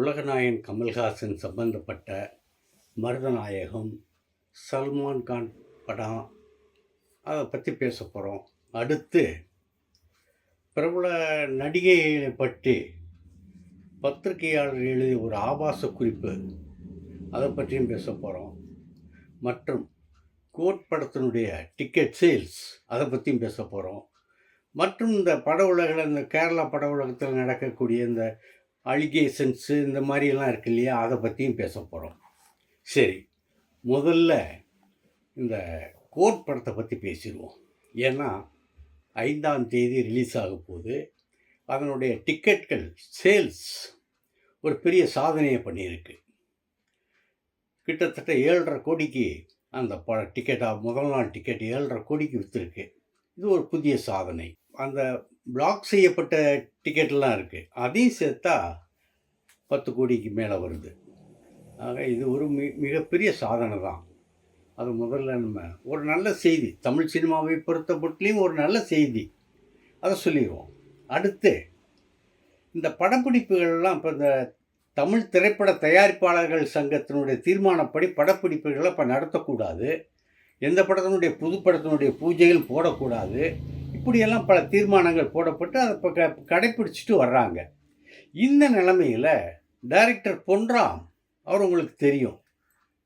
உலகநாயன் கமல்ஹாசன் சம்பந்தப்பட்ட மருதநாயகம் சல்மான் கான் படம் அதை பற்றி பேச போகிறோம் அடுத்து பிரபல நடிகைகளை பற்றி பத்திரிகையாளர் எழுதிய ஒரு ஆபாச குறிப்பு அதை பற்றியும் பேச போகிறோம் மற்றும் கோட் படத்தினுடைய டிக்கெட் சேல்ஸ் அதை பற்றியும் பேச போகிறோம் மற்றும் இந்த பட உலகில் இந்த கேரளா பட உலகத்தில் நடக்கக்கூடிய இந்த அலிகேஷன்ஸு இந்த மாதிரியெல்லாம் இருக்கு இல்லையா? அதை பற்றியும் பேச போகிறோம் சரி முதல்ல இந்த கோட் படத்தை பற்றி பேசிடுவோம். ஏன்னா ஐந்தாம் தேதி ரிலீஸ் ஆக போகுது. அதனுடைய டிக்கெட்கள் சேல்ஸ் ஒரு பெரிய சாதனையை பண்ணியிருக்கு. கிட்டத்தட்ட ஏழரை கோடிக்கு அந்த ப டிக்கெட்டாக முதல் நாள் டிக்கெட் ஏழரை கோடிக்கு விற்றுருக்கு இது ஒரு புதிய சாதனை. அந்த பிளாக் செய்யப்பட்ட டிக்கெட்லாம் இருக்குது அதையும் சேர்த்தா பத்து கோடிக்கு மேலே வருது. ஆக இது ஒரு மி மிகப்பெரிய சாதனை தான். அது முதல்ல நம்ம ஒரு நல்ல செய்தி தமிழ் சினிமாவை பொறுத்த மட்டும் ஒரு நல்ல செய்தி. அதை சொல்லிடுவோம். அடுத்து இந்த படப்பிடிப்புகள்லாம் இப்போ இந்த தமிழ் திரைப்பட தயாரிப்பாளர்கள் சங்கத்தினுடைய தீர்மானப்படி படப்பிடிப்புகளை இப்போ நடத்தக்கூடாது. எந்த படத்தினுடைய புது படத்தினுடைய பூஜைகள் போடக்கூடாது. இப்படியெல்லாம் பல தீர்மானங்கள் போடப்பட்டு அதை இப்போ க கடைப்பிடிச்சிட்டு வர்றாங்க. இந்த நிலைமையில் டைரக்டர் பொன்ராம் அவர் உங்களுக்கு தெரியும்.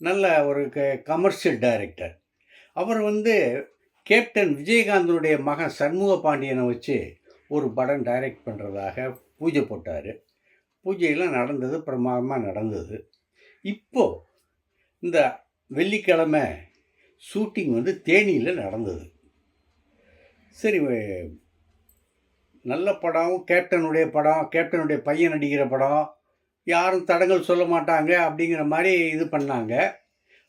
நல்ல ஒரு க கமர்ஷியல் டைரக்டர் அவர் வந்து கேப்டன் விஜயகாந்தனுடைய மகன் சண்முக பாண்டியனை வச்சு ஒரு படம் டைரக்ட் பண்ணுறதாக பூஜை போட்டார். பூஜையெல்லாம் நடந்தது பிரமாதமாக நடந்தது. இப்போது இந்த வெள்ளிக்கிழமை ஷூட்டிங் வந்து தேனியில் நடந்தது. சரி நல்ல படம் கேப்டனுடைய படம் கேப்டனுடைய பையன் நடிக்கிற படம் யாரும் தடங்கள் சொல்ல மாட்டாங்க அப்படிங்கிற மாதிரி இது பண்ணாங்க.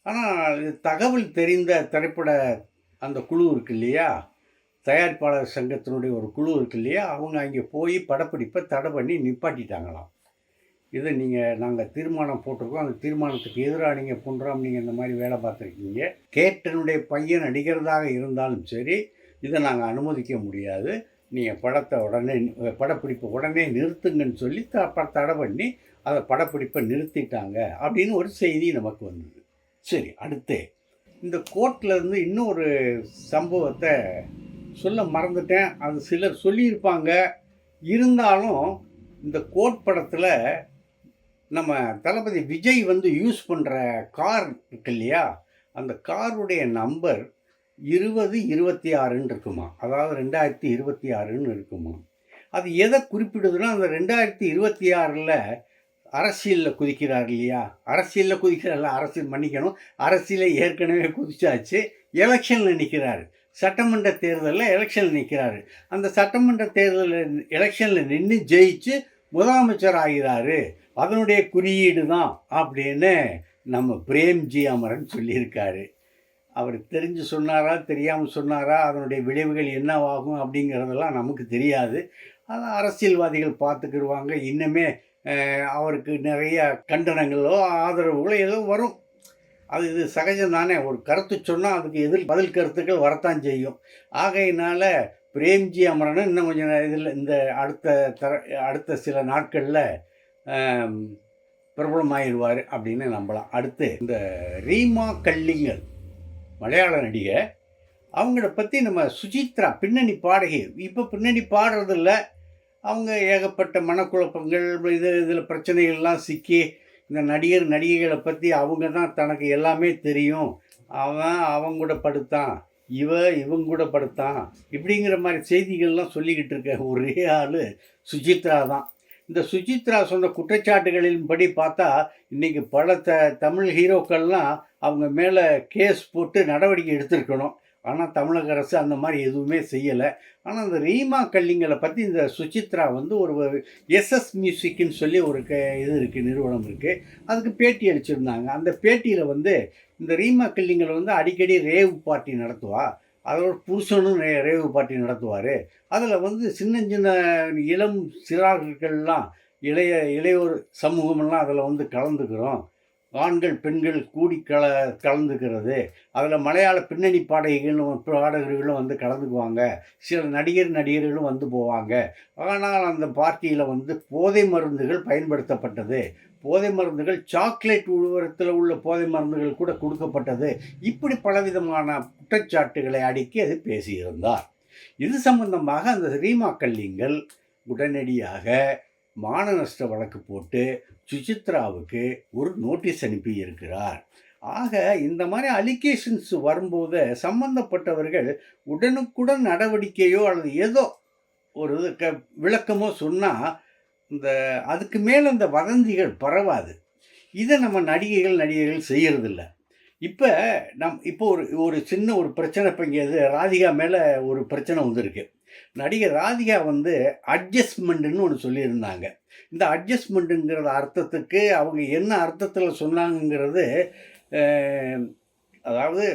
ஆனால் இது தகவல் தெரிந்த திரைப்பட அந்த குழு இருக்கு இல்லையா? தயாரிப்பாளர் சங்கத்தினுடைய ஒரு குழு இருக்கு இல்லையா? அவங்க அங்கே போய் படப்பிடிப்பை தடை பண்ணி நிப்பாட்டிட்டாங்களாம். இதை நீங்கள் நாங்கள் தீர்மானம் போட்டிருக்கோம். அந்த தீர்மானத்துக்கு எதிராக நீங்கள் புன்றாம் நீங்கள் இந்த மாதிரி வேலை பார்த்துருக்கீங்க. கேப்டனுடைய பையன் நடிக்கிறதாக இருந்தாலும் சரி இதை நாங்கள் அனுமதிக்க முடியாது. நீங்கள் படத்தை உடனே படப்பிடிப்பை உடனே நிறுத்துங்கன்னு சொல்லி த ப- தடை பண்ணி அதை படப்பிடிப்பை நிறுத்திட்டாங்க அப்படின்னு ஒரு செய்தி நமக்கு வந்தது. சரி அடுத்து. இந்த கோர்ட்லேருந்து இருந்து இன்னொரு சம்பவத்தை சொல்ல மறந்துட்டேன். அது சிலர் சொல்லியிருப்பாங்க. இருந்தாலும் இந்த கோட் படத்தில் நம்ம தளபதி விஜய் வந்து யூஸ் பண்ணுற கார் இருக்கு இல்லையா? அந்த காருடைய நம்பர் இருபது இருபத்தி ஆறுன்னு இருக்குமா? அதாவது ரெண்டாயிரத்தி இருபத்தி ஆறுன்னு இருக்குமா? அது எதை குறிப்பிடுதுன்னா அந்த ரெண்டாயிரத்தி இருபத்தி ஆறில் அரசியலில் குதிக்கிறார் இல்லையா? அரசியலில் குதிக்கிறார்ல அரசியல் மன்னிக்கணும். அரசியலில் ஏற்கனவே குதிச்சாச்சு. எலெக்ஷனில் நிற்கிறாரு சட்டமன்ற தேர்தலில் எலெக்ஷனில் நிற்கிறாரு அந்த சட்டமன்ற தேர்தலில் எலெக்ஷனில் நின்று ஜெயிச்சு முதலமைச்சர் ஆகிறாரு. அதனுடைய குறியீடு தான் அப்படின்னு நம்ம பிரேம்ஜி அமரன் சொல்லியிருக்காரு. அவர் தெரிஞ்சு சொன்னாரா தெரியாமல் சொன்னாரா அதனுடைய விளைவுகள் என்னவாகும் அப்படிங்கிறதெல்லாம் நமக்கு தெரியாது. அதை அரசியல்வாதிகள் பார்த்துக்கிடுவாங்க. இன்னுமே அவருக்கு நிறைய கண்டனங்களோ ஆதரவுகளோ ஏதோ வரும். அது இது சகஜம் தானே. ஒரு கருத்து சொன்னால் அதுக்கு எதிர் பதில் கருத்துக்கள் வரத்தான் செய்யும். ஆகையினால பிரேம்ஜி அமரனும் இன்னும் கொஞ்சம் இதில் இந்த அடுத்த தர அடுத்த சில நாட்களில் பிரபலமாயிடுவார் அப்படின்னு நம்பலாம். அடுத்து இந்த ரீமா கல்லிங்கல் மலையாள நடிகை. அவங்கள பற்றி நம்ம சுஜித்ரா பின்னணி பாடகி. இப்போ பின்னணி பாடுறதில்ல. அவங்க ஏகப்பட்ட மனக்குழப்பங்கள் இது இதில் பிரச்சனைகள்லாம் சிக்கி இந்த நடிகர் நடிகைகளை பற்றி அவங்க தான் தனக்கு எல்லாமே தெரியும். அவன் அவங்க கூட படுத்தான். இவ இவங்க கூட படுத்தான். இப்படிங்கிற மாதிரி செய்திகள்லாம் சொல்லிக்கிட்டு இருக்க ஒரே ஆள் சுஜித்ரா தான். இந்த சுஜித்ரா சொன்ன குற்றச்சாட்டுகளின் படி பார்த்தா இன்னைக்கு பல த தமிழ் ஹீரோக்கள்லாம் அவங்க மேலே கேஸ் போட்டு நடவடிக்கை எடுத்திருக்கணும். ஆனால் தமிழக அரசு அந்த மாதிரி எதுவுமே செய்யலை. ஆனால் அந்த ரீமா கல்லிங்களை பற்றி இந்த சுசித்ரா வந்து ஒரு எஸ்எஸ் மியூசிக்னு சொல்லி ஒரு க இது இருக்குது நிறுவனம் இருக்குது அதுக்கு பேட்டி அளிச்சிருந்தாங்க. அந்த பேட்டியில் வந்து இந்த ரீமா கல்லிங்களை வந்து அடிக்கடி ரேவ் பார்ட்டி நடத்துவா? அதோட புருஷனும் ரேவு ரேவ் பார்ட்டி நடத்துவார். அதில் வந்து சின்ன சின்ன இளம் சிறார்கள்லாம் இளைய இளையோர் சமூகமெல்லாம் அதில் வந்து கலந்துக்கிறோம். ஆண்கள் பெண்கள் கூடி கல கலந்துக்கிறது. அதில் மலையாள பின்னணி பாடகிகளும் பாடகர்களும் வந்து கலந்துக்குவாங்க. சில நடிகர் நடிகர்களும் வந்து போவாங்க. ஆனால் அந்த பார்ட்டியில் வந்து போதை மருந்துகள் பயன்படுத்தப்பட்டது. போதை மருந்துகள் சாக்லேட் உருவத்தில் உள்ள போதை மருந்துகள் கூட கொடுக்கப்பட்டது. இப்படி பலவிதமான குற்றச்சாட்டுகளை அடுக்கி அது பேசியிருந்தார். இது சம்பந்தமாக அந்த ரீமா கல்லிங்கள் உடனடியாக மான நஷ்ட வழக்கு போட்டு சுசித்ராவுக்கு ஒரு நோட்டீஸ் அனுப்பி இருக்கிறார் ஆக இந்த மாதிரி அலிகேஷன்ஸ் வரும்போது சம்பந்தப்பட்டவர்கள் உடனுக்குடன் நடவடிக்கையோ அல்லது ஏதோ ஒரு க விளக்கமோ சொன்னால் இந்த அதுக்கு மேலே இந்த வதந்திகள் பரவாது. இதை நம்ம நடிகைகள் நடிகைகள் செய்கிறதில்ல இப்போ நம் இப்போ ஒரு ஒரு சின்ன ஒரு பிரச்சனை இப்போ இங்கே இது ராதிகா மேலே ஒரு பிரச்சனை வந்திருக்கு. நடிகர் ராதிகா வந்து அட்ஜஸ்ட்மெண்ட்டுன்னு ஒன்று சொல்லியிருந்தாங்க. இந்த அட்ஜஸ்ட்மெண்ட்டுங்கிற அர்த்தத்துக்கு அவங்க என்ன அர்த்தத்தில் சொன்னாங்கங்கிறது அதாவது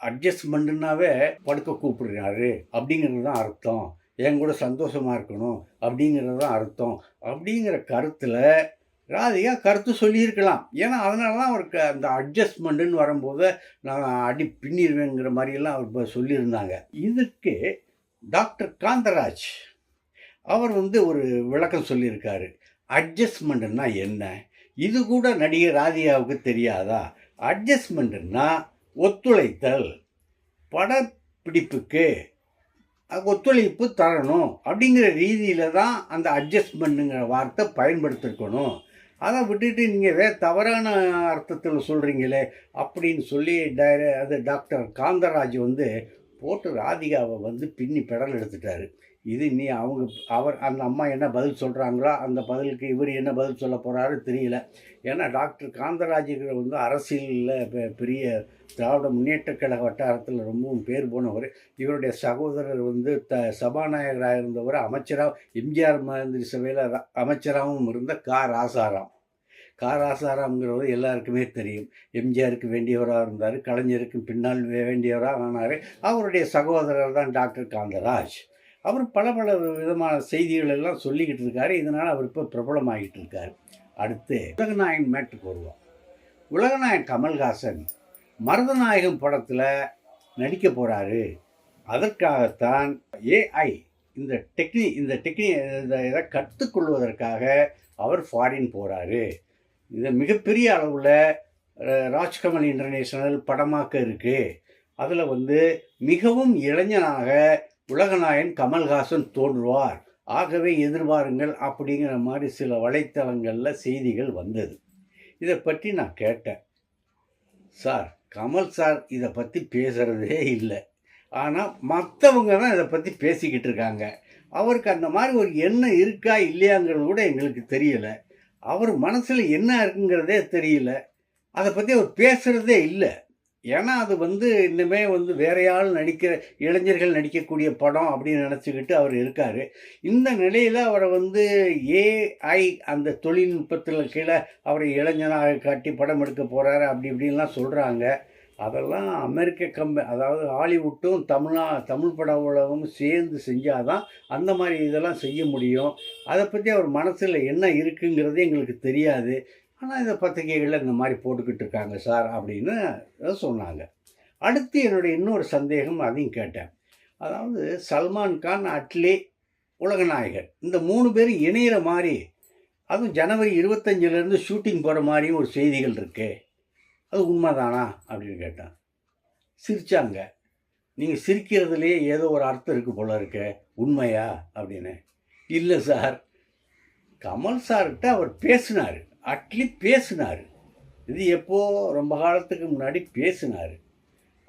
அட்ஜஸ்ட்மெண்ட்டுனாவே படுக்க கூப்பிடுறாரு அப்படிங்கிறது தான் அர்த்தம். என் கூட சந்தோஷமாக இருக்கணும் அப்படிங்கிறது தான் அர்த்தம். அப்படிங்கிற கருத்தில் ராதிகா கருத்து சொல்லியிருக்கலாம். ஏன்னா அதனால தான் அவருக்கு அந்த அட்ஜஸ்ட்மெண்ட்டுன்னு வரும்போது நான் அடி பின்னிடுவேங்கிற மாதிரியெல்லாம் அவர் சொல்லியிருந்தாங்க. இதுக்கு டாக்டர் காந்தராஜ் அவர் வந்து ஒரு விளக்கம் சொல்லியிருக்காரு. அட்ஜஸ்ட்மெண்ட்டுன்னா என்ன? இது கூட நடிகை ராதிகாவுக்கு தெரியாதா? அட்ஜஸ்ட்மெண்ட்டுன்னா ஒத்துழைத்தல் படப்பிடிப்புக்கு ஒத்துழைப்பு தரணும் அப்படிங்கிற ரீதியில் தான் அந்த அட்ஜஸ்ட்மெண்ட்டுங்கிற வார்த்தை பயன்படுத்திருக்கணும். அதை விட்டுட்டு நீங்கள் வே தவறான அர்த்தத்தில் சொல்கிறீங்களே அப்படின்னு சொல்லி டைர அது டாக்டர் காந்தராஜ் வந்து போட்டு ராதிகாவை வந்து பின்னி பெடல் எடுத்துட்டாரு. இது நீ அவங்க அவர் அந்த அம்மா என்ன பதில் சொல்கிறாங்களோ அந்த பதிலுக்கு இவர் என்ன பதில் சொல்ல போகிறாரு தெரியல. ஏன்னா டாக்டர் காந்தராஜர்கள் வந்து அரசியலில் பெரிய திராவிட முன்னேற்ற கழக வட்டாரத்தில் ரொம்பவும் பேர் போனவர். இவருடைய சகோதரர் வந்து த சபாநாயகராக இருந்தவர் அமைச்சராக எம்ஜிஆர் மந்திரி சபையில் அமைச்சராகவும் இருந்த கா ராசாராம். கா ராசாராம்ங்கிறவர் எல்லாருக்குமே தெரியும். எம்ஜிஆருக்கு வேண்டியவராக இருந்தார் கலைஞருக்கு பின்னால் வே- வேண்டியவராக ஆனார். அவருடைய சகோதரர் தான் டாக்டர் காந்தராஜ். அவர் பல பல விதமான செய்திகள் எல்லாம் சொல்லிக்கிட்டு இருக்காரு. இதனால் அவர் இப்போ பிரபலமாகிட்டு இருக்கார். அடுத்து உலகநாயகன் மேட்டுக்கு வருவோம். உலகநாயகன் கமல்ஹாசன் மருதநாயகம் படத்தில் நடிக்க போகிறாரு அதற்காகத்தான் ஏஐ இந்த டெக்னி இந்த டெக்னி இந்த இதை கற்றுக்கொள்வதற்காக அவர் ஃபாரின் போகிறாரு இதை மிகப்பெரிய அளவில் ராஜ்கமல் இன்டர்நேஷனல் படமாக்க இருக்குது அதில் வந்து மிகவும் இளைஞனாக உலகநாயன் கமல்ஹாசன் தோன்றுவார். ஆகவே எதிர்பாருங்கள் அப்படிங்கிற மாதிரி சில வலைத்தளங்களில் செய்திகள் வந்தது. இதை பற்றி நான் கேட்டேன். சார் கமல் சார் இதை பற்றி பேசுகிறதே இல்லை. ஆனால் மற்றவங்க தான் இதை பற்றி பேசிக்கிட்டு இருக்காங்க. அவருக்கு அந்த மாதிரி ஒரு எண்ணம் இருக்கா இல்லையாங்கிறது கூட எங்களுக்கு தெரியலை. அவர் மனசில் என்ன இருக்குங்கிறதே தெரியல. அதை பற்றி அவர் பேசுகிறதே இல்லை. ஏன்னா அது வந்து இன்னுமே வந்து வேறையாள் நடிக்கிற இளைஞர்கள் நடிக்கக்கூடிய படம் அப்படின்னு நினச்சிக்கிட்டு அவர் இருக்கார். இந்த நிலையில் அவரை வந்து ஏஐ அந்த தொழில்நுட்பத்தில் கீழே அவரை இளைஞனாக காட்டி படம் எடுக்க போகிறாரு அப்படி இப்படின்லாம் சொல்கிறாங்க அதெல்லாம் அமெரிக்க கம்ப அதாவது ஹாலிவுட்டும் தமிழா தமிழ் பட உலகமும் சேர்ந்து செஞ்சால் தான் அந்த மாதிரி இதெல்லாம் செய்ய முடியும். அதை பற்றி அவர் மனசில் என்ன இருக்குங்கிறது எங்களுக்கு தெரியாது. ஆனால் இந்த பத்திரிகைகளில் இந்த மாதிரி போட்டுக்கிட்டு இருக்காங்க சார் அப்படின்னு சொன்னாங்க. அடுத்து என்னுடைய இன்னொரு சந்தேகம் அதையும் கேட்டேன். அதாவது சல்மான் கான் அட்லி உலகநாயகர். இந்த மூணு பேரும் இணையிற மாதிரி அதுவும் ஜனவரி இருபத்தஞ்சிலேருந்து ஷூட்டிங் போகிற மாதிரியும் ஒரு செய்திகள் இருக்கு. அது உண்மைதானா? அப்படின்னு கேட்டேன். சிரிச்சாங்க. நீங்கள் சிரிக்கிறதுலேயே ஏதோ ஒரு அர்த்தம் இருக்குது போல இருக்க. உண்மையா? அப்படின்னு. இல்லை சார். கமல் சார்கிட்ட அவர் பேசினார். அட்லி பேசினார். இது எப்போ? ரொம்ப காலத்துக்கு முன்னாடி பேசினார்.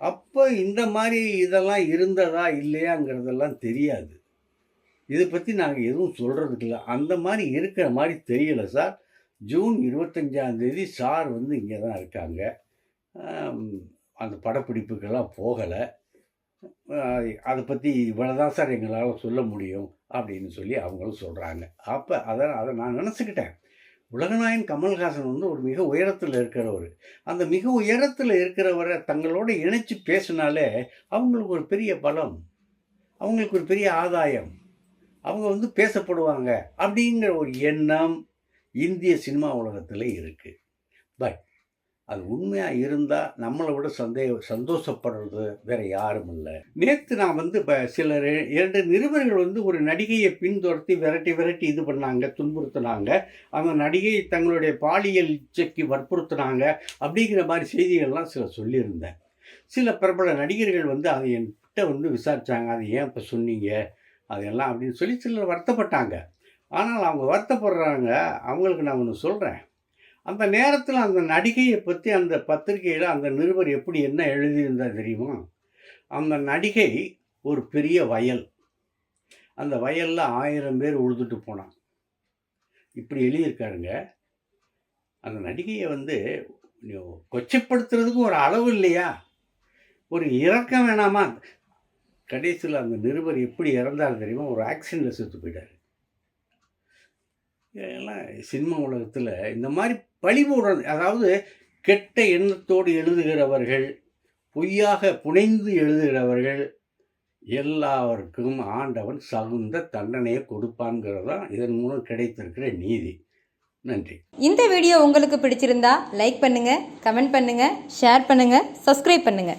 அப்போ இந்த மாதிரி இதெல்லாம் இருந்ததா இல்லையாங்கிறதெல்லாம் தெரியாது. இதை பற்றி நாங்கள் எதுவும் சொல்கிறதுக்கு இல்லை. அந்த மாதிரி இருக்கிற மாதிரி தெரியல சார். ஜூன் இருபத்தஞ்சாந்தேதி சார் வந்து இங்கே தான் இருக்காங்க. அந்த படப்பிடிப்புக்கெல்லாம் போகலை. அதை பற்றி இவ்வளோ தான் சார் எங்களால் சொல்ல முடியும் அப்படின்னு சொல்லி அவங்களும் சொல்கிறாங்க அப்போ அதை அதை நான் நினச்சிக்கிட்டேன். உலகநாயன் கமல்ஹாசன் வந்து ஒரு மிக உயரத்தில் இருக்கிறவர். அந்த மிக உயரத்தில் இருக்கிறவரை தங்களோட இணைச்சி பேசினாலே அவங்களுக்கு ஒரு பெரிய பலம் அவங்களுக்கு ஒரு பெரிய ஆதாயம். அவங்க வந்து பேசப்படுவாங்க அப்படிங்கிற ஒரு எண்ணம் இந்திய சினிமா உலகத்தில் இருக்குது பட் அது உண்மையாக இருந்தால் நம்மளை விட சந்தே சந்தோஷப்படுறது வேற யாரும் இல்லை. நேற்று நான் வந்து இப்போ சில இரண்டு நிருபர்கள் வந்து ஒரு நடிகையை பின்தொடர்த்தி விரட்டி விரட்டி இது பண்ணாங்க துன்புறுத்தினாங்க. அந்த நடிகையை தங்களுடைய பாலியல் இச்சைக்கு வற்புறுத்தினாங்க அப்படிங்கிற மாதிரி செய்திகள்லாம் சில சொல்லியிருந்தேன். சில பிரபல நடிகர்கள் வந்து அதை என்கிட்ட வந்து விசாரித்தாங்க அதை ஏன் இப்போ சொன்னீங்க? அதெல்லாம் அப்படின்னு சொல்லி சிலர் வருத்தப்பட்டாங்க. ஆனால் அவங்க வருத்தப்படுறாங்க அவங்களுக்கு நான் ஒன்று சொல்கிறேன் அந்த நேரத்தில் அந்த நடிகையை பற்றி அந்த பத்திரிகையில் அந்த நிருபர் எப்படி என்ன எழுதியிருந்தா தெரியுமா? அந்த நடிகை ஒரு பெரிய வயல். அந்த வயலில் ஆயிரம் பேர் உழுதுட்டு போனான் இப்படி எழுதியிருக்காருங்க. அந்த நடிகையை வந்து கொச்சப்படுத்துறதுக்கு ஒரு அளவு இல்லையா? ஒரு இறக்கம் வேணாமா? கடைசியில் அந்த நிருபர் எப்படி இறந்தார் தெரியுமா? ஒரு ஆக்சிடெண்ட்டில் செத்து போயிட்டார். எல்லாம் சினிமா உலகத்தில் இந்த மாதிரி பழிவுடன் அதாவது கெட்ட எண்ணத்தோடு எழுதுகிறவர்கள் பொய்யாக புனைந்து எழுதுகிறவர்கள் எல்லாருக்கும் ஆண்டவன் சகுந்த தண்டனையை கொடுப்பான்கிறது தான் இதன் மூலம் கிடைத்திருக்கிற நீதி. நன்றி. இந்த வீடியோ உங்களுக்கு பிடிச்சிருந்தா லைக் பண்ணுங்க கமெண்ட் பண்ணுங்க ஷேர் பண்ணுங்க சப்ஸ்கிரைப் பண்ணுங்க.